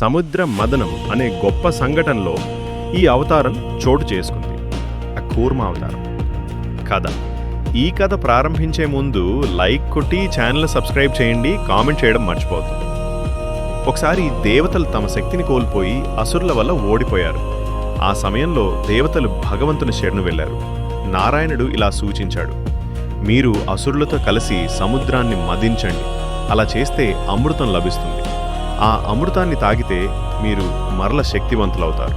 సముద్ర మదనం అనే గొప్ప సంఘటనలో ఈ అవతారం చోటు చేసుకుంది. ఆ కూర్మ అవతారం. కథ. ఈ కథ ప్రారంభించే ముందు లైక్ కొట్టి ఛానల్ సబ్స్క్రైబ్ చేయండి కామెంట్ చేయడం మర్చిపోతుంది ఒకసారి దేవతలు తమ శక్తిని కోల్పోయి అసురుల వల్ల ఓడిపోయారు. ఆ సమయంలో దేవతలు భగవంతుని శరణు వెళ్ళారు నారాయణుడు ఇలా సూచించాడు. మీరు అసురులతో కలిసి సముద్రాన్ని మదించండి. అలా చేస్తే అమృతం లభిస్తుంది. ఆ అమృతాన్ని తాగితే మీరు మరల శక్తివంతులవుతారు.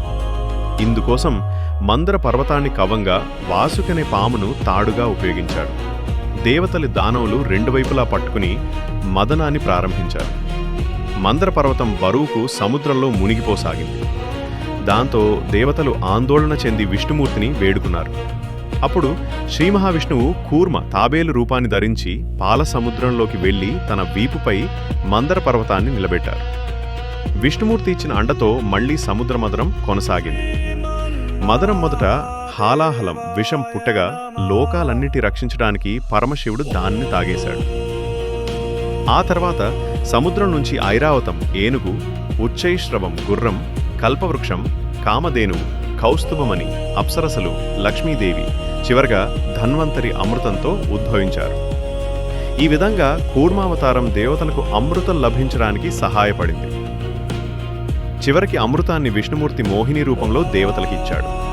ఇందుకోసం మందర పర్వతాన్ని కవంగా వాసుకనే పామును తాడుగా ఉపయోగించాడు దేవతలి దానవులు రెండు వైపులా పట్టుకుని మదనాన్ని ప్రారంభించారు. మందర పర్వతం బరువుకు సముద్రంలో మునిగిపోసాగింది. దాంతో దేవతలు ఆందోళన చెంది విష్ణుమూర్తిని వేడుకున్నారు. అప్పుడు శ్రీ మహావిష్ణువు కూర్మ తాబేలు రూపాన్ని ధరించి పాల సముద్రంలోకి వెళ్ళి తన వీపుపై మందర పర్వతాన్ని నిలబెట్టారు. విష్ణుమూర్తి ఇచ్చిన అండతో మళ్ళీ సముద్ర మదరం కొనసాగింది. మదరం మొదట హాలాహలం విషం పుట్టగా లోకాలన్నిటి రక్షించడానికి పరమశివుడు దాన్ని తాగేశాడు. ఆ తర్వాత సముద్రం నుంచి ఐరావతం ఏనుగు ఉచ్చైశ్రవం గుర్రం కల్పవృక్షం కామధేనువు కౌస్తుభమణి అప్సరసలు లక్ష్మీదేవి చివరగా ధన్వంతరి అమృతంతో ఉద్భవించారు. ఈ విధంగా కూర్మావతారం దేవతలకు అమృతం లభించడానికి సహాయపడింది. చివరికి అమృతాన్ని విష్ణుమూర్తి మోహిని రూపంలో దేవతలకిచ్చాడు.